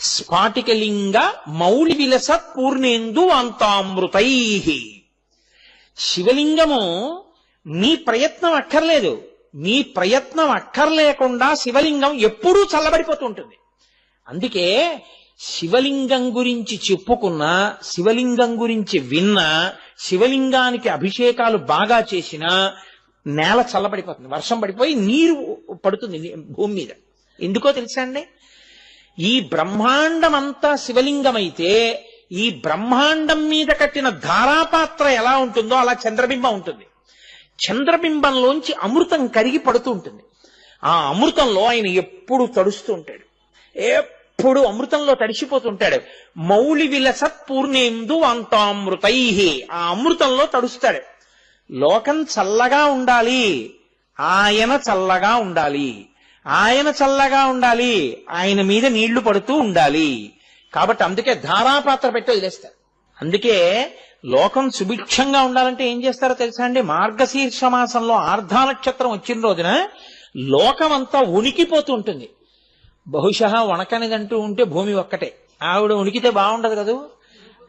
స్ఫాటికలింగ మౌళి విలసత్ పూర్ణేందు అంతామృతై శివలింగము నీ ప్రయత్నం అక్కర్లేదు. నీ ప్రయత్నం అక్కర్లేకుండా శివలింగం ఎప్పుడూ చల్లబడిపోతుంటుంది. అందుకే శివలింగం గురించి చెప్పుకున్నా శివలింగం గురించి విన్నా శివలింగానికి అభిషేకాలు బాగా చేసినా నేల చల్లబడిపోతుంది. వర్షం పడిపోయి నీరు పడుతుంది నీ- భూమి మీద. ఎందుకో తెలుసా అండి? ఈ బ్రహ్మాండమంతా శివలింగమైతే ఈ బ్రహ్మాండం మీద కట్టిన ధారాపాత్ర ఎలా ఉంటుందో అలా చంద్రబింబం ఉంటుంది. చంద్రబింబంలోంచి అమృతం కరిగి పడుతూ ఉంటుంది. ఆ అమృతంలో ఆయన ఎప్పుడు తడుస్తూ ఉంటాడు. ఎప్పుడు అమృతంలో తడిసిపోతుంటాడు. మౌలి విలసత్ పూర్ణేందు అంతామృతై ఆ అమృతంలో తడుస్తాడు. లోకం చల్లగా ఉండాలి. ఆయన చల్లగా ఉండాలి. ఆయన చల్లగా ఉండాలి ఆయన మీద నీళ్ళు పడుతూ ఉండాలి. కాబట్టి అందుకే ధారాపాత్ర పెట్టి వదిలేస్తారు అందుకే లోకం సుభిక్షంగా ఉండాలంటే ఏం చేస్తారో తెలుసా అండి? మార్గశీర్ష మాసంలో ఆర్ధా నక్షత్రం వచ్చిన రోజున లోకం అంతా ఉనికిపోతూ ఉంటుంది. బహుశా వణకనిదంటూ ఉంటే భూమి ఒక్కటే. ఆవిడ ఉనికితే బాగుండదు కదూ?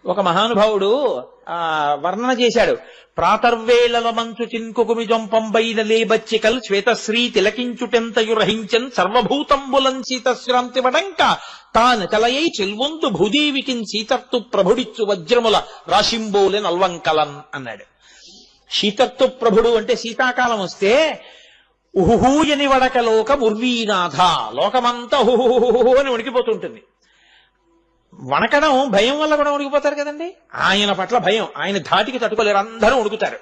ఒక మహానుభావుడు ఆ వర్ణన చేశాడు. ప్రాతర్వేళల మంచు చిన్కుకుమి జొంపంబైన లేబచ్చికల్ శ్వేతశ్రీ తిలకించుటెంతయురహించన్ సర్వభూతంబులం సీతశ్రాంతి వడంక. తాను కలయై చెల్వొందు భూదేవికిన్ సీతర్తు ప్రభుడిచ్చు వజ్రముల రాశింబోలె నల్వంకలన్ అన్నాడు. శీతర్తు ప్రభుడు అంటే శీతాకాలం వస్తే ఉహుహూయని వడకలోక ముర్వీనాథ లోకమంతా హుహుహుహు అని వణికిపోతుంటుంది. వణకడం భయం వల్ల కూడా ఉడికిపోతారు కదండి? ఆయన పట్ల భయం. ఆయన ధాటికి తట్టుకోలేరు. అందరూ ఉడుకుతారు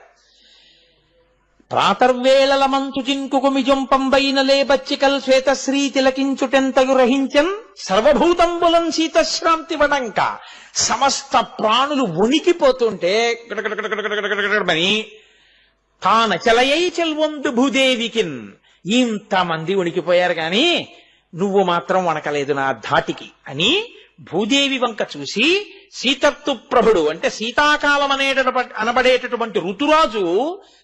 ప్రాతర్వేళల మంతు మిజం పంబైన లేబచ్చికల్ శ్వేతశ్రీ తిలకించుటెంతయు రహించన్ సర్వభూతంబులం శీతశ్రాంతి వడంక. సమస్త ప్రాణులు ఉనికిపోతుంటే తాన తానచలయై చెల్వొందు భూదేవికిన్. ఇంతమంది ఉనికిపోయారు కాని నువ్వు మాత్రం వణకలేదు నా ధాటికి అని భూదేవి వంక చూసి సీతత్తు ప్రభుడు అంటే శీతాకాలం అనే అనబడేటటువంటి ఋతురాజు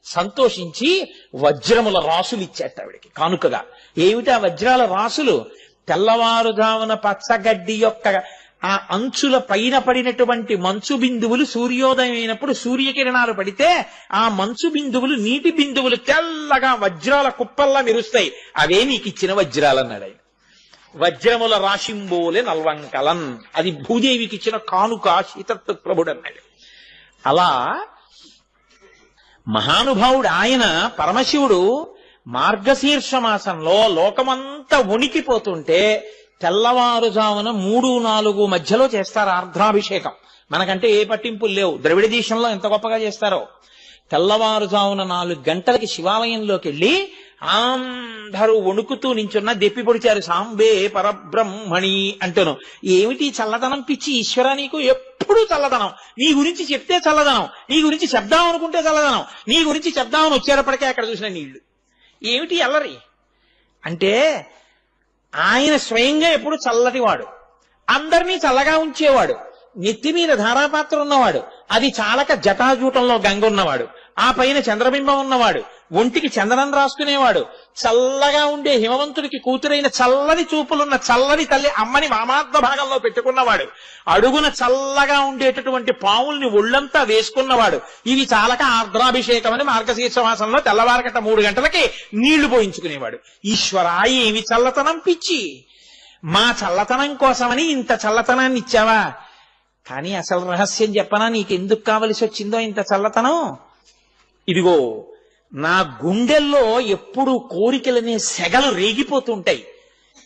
సంతోషించి వజ్రముల రాసులు ఇచ్చేట ఆవిడికి. కానుకగా ఏమిటా వజ్రాల రాసులు? తెల్లవారుజామున పచ్చగడ్డి యొక్క ఆ అంచుల పైన పడినటువంటి మంచు బిందువులు సూర్యోదయం అయినప్పుడు సూర్యకిరణాలు పడితే ఆ మంచు బిందువులు నీటి బిందువులు తెల్లగా వజ్రాల కుప్పల్లా మెరుస్తాయి. అవే నీకు ఇచ్చిన వజ్రాలన్నాడు ఆయన వజ్రముల రాశింబోలే నల్వంకలన్ అది భూదేవికి ఇచ్చిన కానుక శీతత్వ ప్రభుడు అన్నాడు అలా మహానుభావుడు ఆయన పరమశివుడు మార్గశీర్ష మాసంలో లోకమంతా ఉనికిపోతుంటే తెల్లవారుజామున మూడు నాలుగు మధ్యలో చేస్తారు ఆర్ద్రాభిషేకం మనకంటే ఏ పట్టింపులు లేవు. ద్రవిడ దేశంలో ఎంత గొప్పగా చేస్తారో. తెల్లవారుజామున నాలుగు గంటలకి శివాలయంలోకి వెళ్ళి అందరూ వణుకుతూ నించున్న దెప్పి పొడిచారు సాంబే పరబ్రహ్మణి అంటాను. ఏమిటి చల్లదనం? పిచ్చి ఈశ్వర నీకు ఎప్పుడు చల్లదనం. నీ గురించి చెప్తే చల్లదనం. నీ గురించి చెప్దాం అనుకుంటే చల్లదనం. నీ గురించి చెప్దామని వచ్చేటప్పటికే అక్కడ చూసిన నీళ్ళు. ఏమిటి అల్లరి? అంటే ఆయన స్వయంగా ఎప్పుడు చల్లటివాడు. అందరినీ చల్లగా ఉంచేవాడు. నెత్తి మీద ధారాపాత్ర ఉన్నవాడు. అది చాలక జటాజూటంలో గంగ ఉన్నవాడు. ఆ పైన చంద్రబింబం ఉన్నవాడు ఒంటికి చందనం రాసుకునేవాడు చల్లగా ఉండే హిమవంతుడికి కూతురైన చల్లని చూపులున్న చల్లని తల్లి అమ్మని వామాత్మ భాగంలో పెట్టుకున్నవాడు అడుగున చల్లగా ఉండేటటువంటి పావుల్ని ఒళ్ళంతా వేసుకున్నవాడు ఇవి చాలక ఆర్ద్రాభిషేకం అని మార్గశీర్ష మాసంలో మూడు గంటలకి నీళ్ళు పోయించుకునేవాడు. ఈశ్వరా ఏమి చల్లతనం పిచ్చి? మా చల్లతనం కోసమని ఇంత చల్లతనాన్ని ఇచ్చావా? కానీ అసలు రహస్యం చెప్పనా నీకెందుకు కావలసి వచ్చిందో ఇంత చల్లతనం? ఇదిగో నా గుండెల్లో ఎప్పుడు కోరికలనే సెగలు రేగిపోతుంటాయి.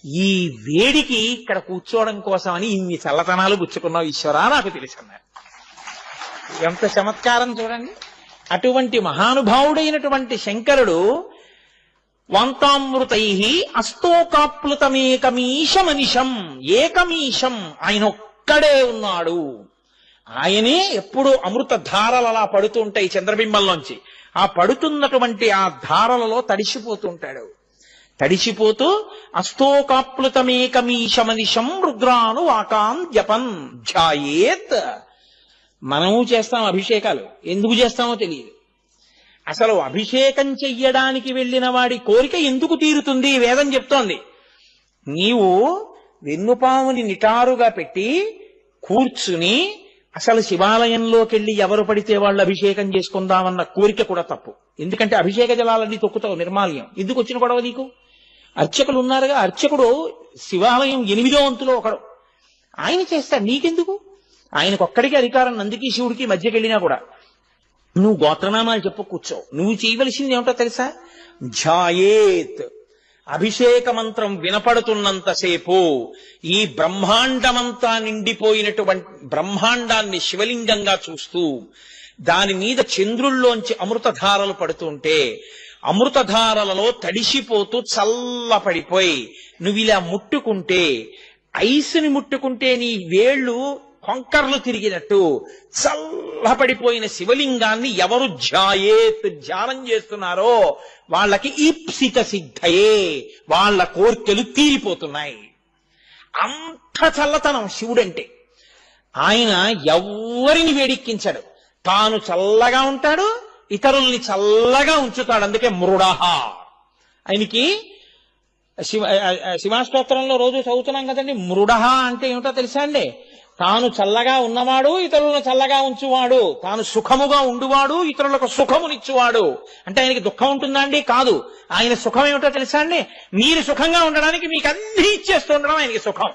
ఈ వేడికి ఇక్కడ కూర్చోవడం కోసమని ఇన్ని చల్లతనాలు గుచ్చుకున్నావు ఈశ్వరా నాకు తెలుసన్నారు ఎంత చమత్కారం చూడండి. అటువంటి మహానుభావుడైనటువంటి శంకరుడు వంతామృతై అస్తోకాప్లుతమేకమీశమనిషం ఏకమీశం ఆయన ఒక్కడే ఉన్నాడు. ఆయనే ఎప్పుడు అమృత ధారలు అలా పడుతూ ఉంటాయి చంద్రబింబంలోంచి. ఆ పడుతున్నటువంటి ఆ ధారలలో తడిసిపోతుంటాడు తడిసిపోతూ అస్తోకాప్లుతమేకమీశమనిషం రుద్రాను వాకాం జపన్ ధ్యాయేత్. మనము చేస్తాం అభిషేకాలు. ఎందుకు చేస్తామో తెలియదు. అసలు అభిషేకం చెయ్యడానికి వెళ్ళిన వాడి కోరిక ఎందుకు తీరుతుంది? వేదం చెప్తోంది. నీవు వెన్నుపాముని నిటారుగా పెట్టి కూర్చుని అసలు శివాలయంలోకి వెళ్ళి ఎవరు పడితే వాళ్ళు అభిషేకం చేసుకుందామన్న కోరిక కూడా తప్పు. ఎందుకంటే అభిషేక జలాలన్నీ తొక్కుతావు నిర్మాల్యం. ఎందుకు వచ్చిన గొడవ నీకు? అర్చకులు ఉన్నారుగా అర్చకుడు శివాలయం ఎనిమిదో వంతులో ఒకడు. ఆయన చేస్తాడు నీకెందుకు? ఆయనకు ఒక్కడికి అధికారం నందికి శివుడికి మధ్యకెళ్ళినా కూడా. నువ్వు గోత్రనామాలు చెప్పు కూర్చో. నువ్వు చేయవలసింది ఏమిటో తెలుసా? ఝాయేత్ అభిషేక మంత్రం వినపడుతున్నంతసేపు ఈ బ్రహ్మాండమంతా నిండిపోయినటువంటి బ్రహ్మాండాన్ని శివలింగంగా చూస్తూ దాని మీద చంద్రుల్లోంచి అమృతధారలు పడుతుంటే అమృతధారలలో తడిసిపోతూ చల్లపడిపోయి నువ్వు ఇలా ముట్టుకుంటే ఐసుని ముట్టుకుంటే నీ వేళ్ళు కొంకర్లు తిరిగినట్టు చల్లపడిపోయిన శివలింగాన్ని ఎవరు ధ్యాయేత్ ధ్యానం చేస్తున్నారో వాళ్ళకి ఈప్సిత సిద్ధయే. వాళ్ళ కోర్కెలు తీరిపోతున్నాయి. అంత చల్లతనం శివుడంటే. ఆయన ఎవ్వరిని వేడెక్కించాడు. తాను చల్లగా ఉంటాడు ఇతరుల్ని చల్లగా ఉంచుతాడు. అందుకే మృడహ ఆయనకి శివ శివాస్తోత్రంలో రోజు చదువుతున్నాం కదండి. మృడహ అంటే ఏమిటో తెలుసా అండి? తాను చల్లగా ఉన్నవాడు ఇతరులను చల్లగా ఉంచువాడు. తాను సుఖముగా ఉండువాడు ఇతరులకు సుఖమునిచ్చువాడు. అంటే ఆయనకి దుఃఖం ఉంటుందా అండి? కాదు. ఆయన సుఖం ఏమిటో తెలుసా అండి? మీరు సుఖంగా ఉండడానికి మీకు అన్ని ఇచ్చేస్తూ ఉండడం ఆయనకి సుఖం.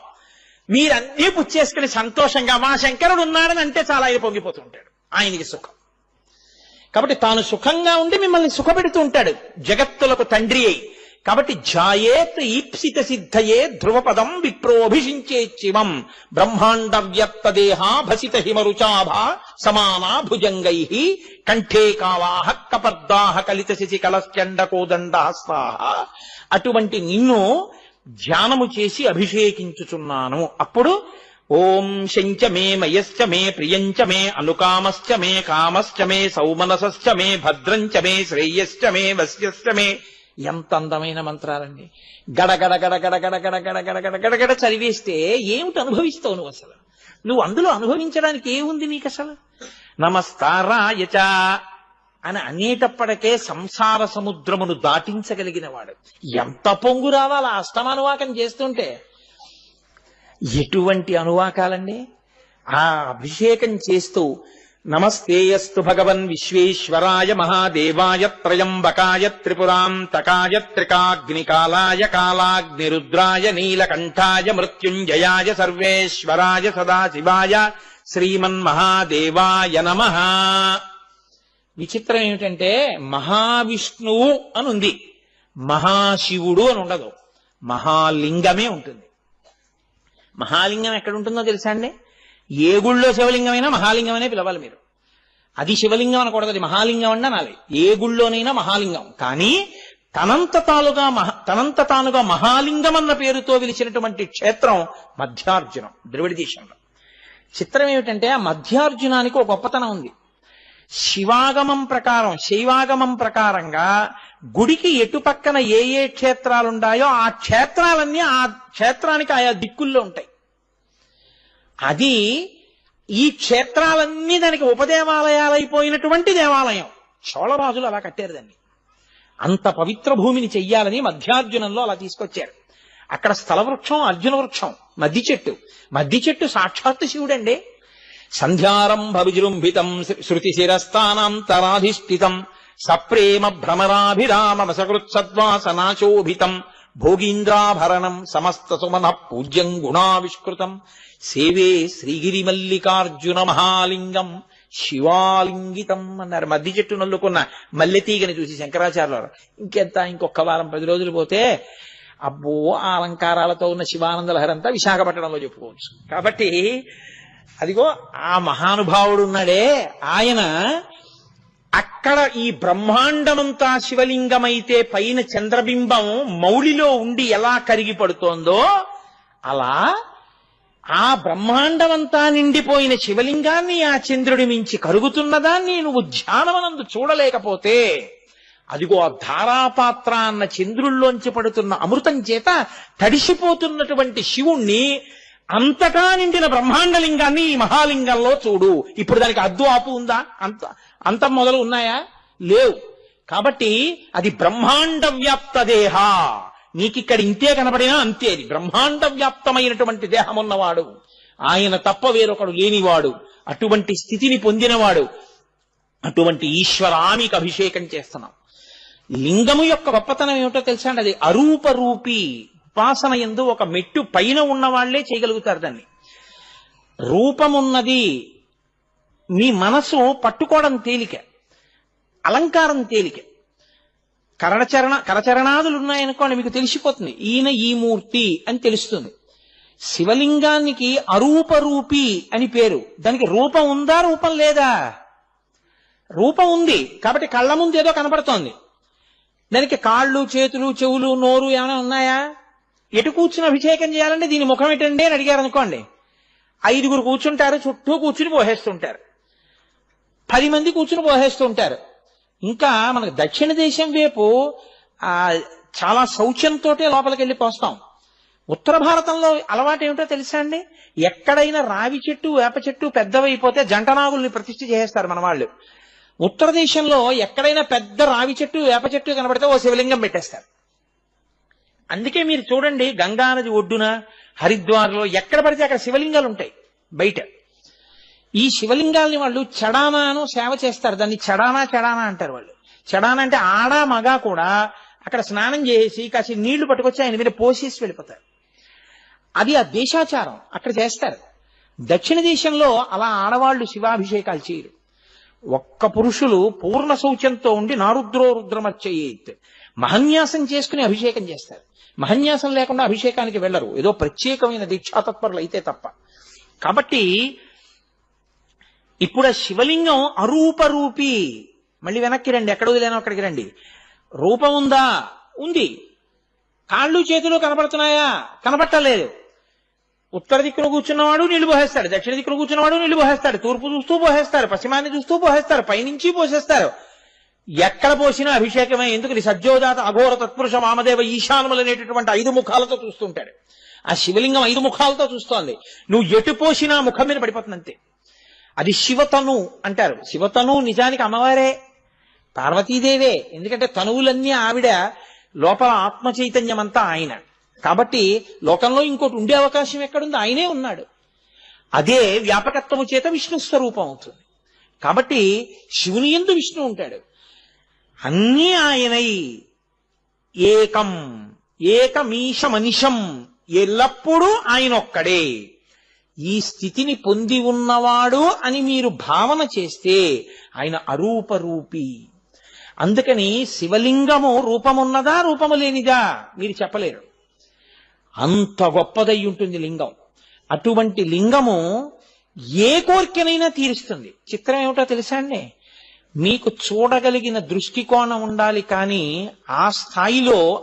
మీరన్నీ పుచ్చేసుకుని సంతోషంగా మా శంకరుడు ఉన్నాడని అంటే చాలా ఆయన పొంగిపోతుంటాడు ఆయనకి సుఖం. కాబట్టి తాను సుఖంగా ఉండి మిమ్మల్ని సుఖపెడుతూ ఉంటాడు. జగత్తులకు తండ్రి అయి. కాబట్టి ఝాయేత్ ఈప్సిత సిద్ధయే ధ్రువపదం విప్రోభిషించే శివం బ్రహ్మాండ వ్యక్త దేహా భసిత హిమరుచాభ సమానా భుజంగై కంఠే కావాహ కపర్దాహ కలిత శిశి కలశ్చండ కోదండ హస్తాహ అటువంటి నిన్ను ధ్యానము చేసి అభిషేకించుచున్నాను. అప్పుడు ఓం శంచ మే మయశ్చ మే ప్రియంచ మే అనుకామశ్చ మే కామశ్చ మే సౌమనసశ్చ మే భద్రంచ మే శ్రేయశ్చ మే వశ్యశ్చ మే ఎంత అందమైన మంత్రాలండి గడగడ గడగడ గడగడ గడగడ గడగడ చదివేస్తే ఏమిటి అనుభవిస్తావు నువ్వు అసలు నువ్వు అందులో అనుభవించడానికి ఏముంది నీకు అసలు నమస్కారాయచ అని అనేటప్పటికే సంసార సముద్రమును దాటించగలిగిన వాడు ఎంత పొంగు రావాలి అష్టమానువాకం చేస్తుంటే ఎటువంటి అనువాకాలండి ఆ అభిషేకం చేస్తూ నమస్తేయస్సు భగవన్ విశ్వేశ్వరాయ మహాదేవాయ త్రయంబకాయ త్రిపురాంతకాయ త్రికాగ్నికాలాయ కాలాగ్నిరుద్రాయ నీలకంఠాయ మృత్యుంజయాయ సర్వేశ్వరాయ సదాశివాయ శ్రీమన్మహాదేవాయ నమ. విచిత్రం ఏమిటంటే మహావిష్ణువు అని ఉంది మహాశివుడు అని ఉండదు మహాలింగమే ఉంటుంది. మహాలింగం ఎక్కడ ఉంటుందో తెలుసా అండి? ఏ గుళ్ళో శివలింగమైనా మహాలింగమనే పిలవాలి మీరు. అది శివలింగం అనకూడదు అది మహాలింగం అని అనాలి ఏ గుళ్ళోనైనా మహాలింగం. కానీ తనంత తానుగా మహా తనంత తానుగా మహాలింగం అన్న పేరుతో పిలిచినటువంటి క్షేత్రం మధ్యార్జునం ద్రవిడ దేశంలో చిత్రం ఏమిటంటే ఆ మధ్యార్జునానికి ఒక గొప్పతనం ఉంది. శివాగమం ప్రకారం శైవాగమం ప్రకారంగా గుడికి ఎటు పక్కన ఏ ఏ క్షేత్రాలుండాయో ఆ క్షేత్రాలన్నీ ఆ క్షేత్రానికి ఆయా దిక్కుల్లో ఉంటాయి. అది ఈ క్షేత్రాలన్నీ దానికి ఉపదేవాలయాలైపోయినటువంటి దేవాలయం. చోళరాజులు అలా కట్టారు దాన్ని. అంత పవిత్ర భూమిని చెయ్యాలని మధ్యార్జునంలో అలా తీసుకొచ్చారు. అక్కడ స్థల వృక్షం అర్జున వృక్షం మద్ది చెట్టు. మద్ది చెట్టు సాక్షాత్తు శివుడండి. సంధ్యారంభ విజృంభితం శృతి శిరస్థానాంతరాధిష్ఠితం సప్రేమ భ్రమరాభిరామ సకృత్సద్వాసనాశోభితం భోగీంద్రాభరణం సమస్త సుమన పూజ్యం గుణావిష్కృతం. సేవే శ్రీగిరి మల్లికార్జున మహాలింగం శివాలింగితం అన్నారు. మద్ది చెట్టు నల్లుకున్న మల్లెతీగని చూసి శంకరాచార్యులు ఇంకెంత ఇంకొక వారం పది రోజులు పోతే అబ్బో ఆ అలంకారాలతో ఉన్న శివానంద లహరంతా విశాఖపట్నంలో చెప్పుకోవచ్చు. కాబట్టి అదిగో ఆ మహానుభావుడు ఉన్నాడే. ఆయన అక్కడ ఈ బ్రహ్మాండమంతా శివలింగమైతే పైన చంద్రబింబం మౌళిలో ఉండి ఎలా కరిగి పడుతోందో అలా ఆ బ్రహ్మాండమంతా నిండిపోయిన శివలింగాన్ని ఆ చంద్రుడి మించి కరుగుతున్నదాన్ని నువ్వు ధ్యానమనందు చూడలేకపోతే అదిగో ఆ ధారాపాత్ర అన్న చంద్రుల్లోంచి పడుతున్న అమృతం చేత తడిసిపోతున్నటువంటి శివుణ్ణి అంతటా నిండిన బ్రహ్మాండలింగాన్ని ఈ మహాలింగంలో చూడు. ఇప్పుడు దానికి అద్దు ఆపు ఉందా? అంత అంతం మొదలు ఉన్నాయా? లేవు. కాబట్టి అది బ్రహ్మాండ వ్యాప్త దేహ. నీకిక్కడ ఇంతే కనపడినా అంతే అది. బ్రహ్మాండ వ్యాప్తమైనటువంటి దేహం ఉన్నవాడు ఆయన తప్ప వేరొకడు లేనివాడు. అటువంటి స్థితిని పొందినవాడు. అటువంటి ఈశ్వరానికి అభిషేకం చేస్తున్నాం. లింగము యొక్క గొప్పతనం ఏమిటో తెలుసా అండి? అది అరూప రూపి ఉపాసన ఎందు ఒక మెట్టు పైన ఉన్న వాళ్ళే చేయగలుగుతారు దాన్ని. రూపమున్నది మీ మనసు పట్టుకోవడం తేలిక అలంకారం తేలిక. కరచరణ కరచరణాదులు ఉన్నాయనుకోండి మీకు తెలిసిపోతుంది. ఈయన ఈ మూర్తి అని తెలుస్తుంది. శివలింగానికి అరూప రూపి అని పేరు. దానికి రూపం ఉందా రూపం లేదా? రూపం ఉంది కాబట్టి కళ్ళ ముందు ఏదో కనపడుతోంది. దానికి కాళ్ళు చేతులు చెవులు నోరు ఏమైనా ఉన్నాయా? ఎటు కూర్చుని అభిషేకం చేయాలంటే దీని ముఖం ఎటండి అని అడిగారు అనుకోండి. ఐదుగురు కూర్చుంటారు చుట్టూ కూర్చుని పోహేస్తుంటారు. పది మంది కూర్చుని పోహేస్తుంటారు. ఇంకా మనకు దక్షిణ దేశం వైపు ఆ చాలా శౌచ్యంతో లోపలికి వెళ్ళి పోస్తాం. ఉత్తర భారతంలో అలవాటు ఏమిటో తెలుసా అండి? ఎక్కడైనా రావి చెట్టు వేప చెట్టు పెద్దవైపోతే జంటనాగుల్ని ప్రతిష్ఠ చేసేస్తారు మన వాళ్ళు. ఉత్తర దేశంలో ఎక్కడైనా పెద్ద రావి చెట్టు వేప చెట్టు కనబడితే ఓ శివలింగం పెట్టేస్తారు. అందుకే మీరు చూడండి గంగా నది ఒడ్డున హరిద్వార్లో ఎక్కడ పడితే అక్కడ శివలింగాలు ఉంటాయి బయట. ఈ శివలింగాల్ని వాళ్ళు చడానాను సేవ చేస్తారు. దాన్ని చడానా చడానా అంటారు వాళ్ళు. చడానా అంటే ఆడ మగ కూడా అక్కడ స్నానం చేసి కాసి నీళ్ళు పట్టుకొచ్చి ఆయన మీద పోసేసి వెళ్ళిపోతారు. అది ఆ దేశాచారం అక్కడ చేస్తారు. దక్షిణ దేశంలో అలా ఆడవాళ్ళు శివాభిషేకాలు చేయరు. ఒక్క పురుషులు పూర్ణ శౌచంతో ఉండి నారుద్రో రుద్రమచ్చయేత్ మహన్యాసం చేసుకుని అభిషేకం చేస్తారు. మహన్యాసం లేకుండా అభిషేకానికి వెళ్ళరు. ఏదో ప్రత్యేకమైన దీక్షాతత్పరులు అయితే తప్ప. కాబట్టి ఇప్పుడు ఆ శివలింగం అరూపరూపి. మళ్ళీ వెనక్కి రండి ఎక్కడ వదిలేనో అక్కడికి రండి. రూపం ఉందా? ఉంది. కాళ్ళు చేతులు కనపడుతున్నాయా? కనపట్టలేదు. ఉత్తర దిక్కున కూర్చున్నవాడు నీళ్ళు పోహేస్తాడు దక్షిణ దిక్కున కూర్చున్నవాడు నీళ్ళు పోహేస్తాడు తూర్పు చూస్తూ పోసేస్తారు. పశ్చిమాన్ని చూస్తూ పోసేస్తారు. పైనుంచి పోసేస్తారు. ఎక్కడ పోసినా అభిషేకమే. ఎందుకని? సజ్జోజాత అఘోర తత్పురుష మామదేవ ఈశానములు అనేటటువంటి ఐదు ముఖాలతో చూస్తుంటాడు. ఆ శివలింగం ఐదు ముఖాలతో చూస్తోంది. నువ్వు ఎటు పోసినా ముఖం మీద పడిపోతుంది అంతే అది శివతను అంటారు. శివతను నిజానికి అమ్మవారే పార్వతీదేవే. ఎందుకంటే తనువులన్నీ ఆవిడ లోపల ఆత్మ చైతన్యం అంతా ఆయన. కాబట్టి లోకంలో ఇంకోటి ఉండే అవకాశం ఎక్కడుంది ఆయనే ఉన్నాడు. అదే వ్యాపకత్వము చేత విష్ణు స్వరూపం అవుతుంది. కాబట్టి శివుని ఎందు విష్ణు ఉంటాడు. అన్నీ ఆయనై ఏకం ఏకమీశమనిషం ఎల్లప్పుడూ ఆయన ఒక్కడే ఈ స్థితిని పొంది ఉన్నవాడు అని మీరు భావన చేస్తే ఆయన అరూపరూపి. అందుకని శివలింగము రూపమున్నదా రూపము లేనిదా మీరు చెప్పలేరు. అంత గొప్పదై ఉంటుంది లింగం. అటువంటి లింగము ఏ కోరికనైనా తీరుస్తుంది. చిత్రం ఏమిటో తెలుసా అండి? మీకు చూడగలిగిన దృష్టికోణం ఉండాలి కానీ ఆ స్థాయిలో